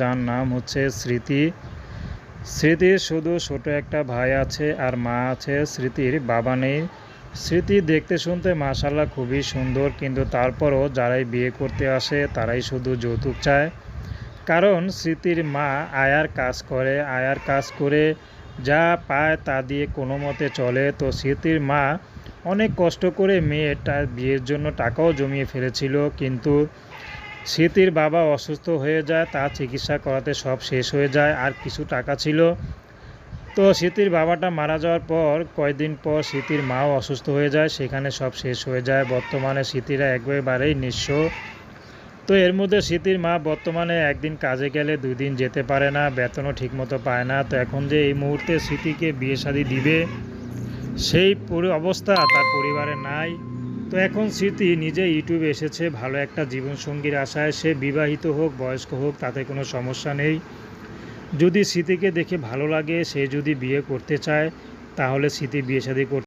যার নাম হচ্ছে স্মৃতি। স্মৃতির শুধু ছোট একটা ভাই আছে আর মা আছে স্মৃতির বাবা নেই। স্মৃতি দেখতে শুনতে মাশাল্লাহ খুবই সুন্দর, কিন্তু তারপরও যারাই বিয়ে করতে আসে তারাই শুধু যৌতুক চায়। কারণ স্মৃতির মা আয়ার কাজ করে, আয়ার কাজ করে যা পায় তা দিয়ে কোনো মতে চলে। তো স্মৃতির মা অনেক কষ্ট করে মেয়েটার বিয়ের জন্য টাকাও জমিয়ে ফেলেছিল, কিন্তু স্মৃতির বাবা অসুস্থ হয়ে যায় তার চিকিৎসা করাতে সব শেষ হয়ে যায়, আর কিছু টাকা ছিল। তো স্মৃতির বাবাটা মারা যাওয়ার পর কয়েকদিন পর স্মৃতির মাও অসুস্থ হয়ে যায়, সেখানে সব শেষ হয়ে যায়। বর্তমানে স্মৃতিরা একবারেই নিঃস্ব। তো এর মধ্যে স্মৃতির মা বর্তমানে একদিন কাজে গেলে দুই দিন যেতে পারে না, বেতনও ঠিকমতো পায় না। তো এখন যে এই মুহূর্তে স্মৃতিকে বিয়ে শাদি দিবে, সেই অবস্থা তার পরিবারে নাই। তো এখন স্মৃতি নিজে ইউটিউবে এসেছে, ভালো একটা জীবনসঙ্গীর আশায় সে বিবাহিত হোক, বয়স্ক হোক, তাতে কোনো সমস্যা নেই। যদি স্মৃতিকে দেখে ভালো লাগে, সে যদি বিয়ে করতে চায়, তাহলে স্মৃতি বিয়ে শাদি করতে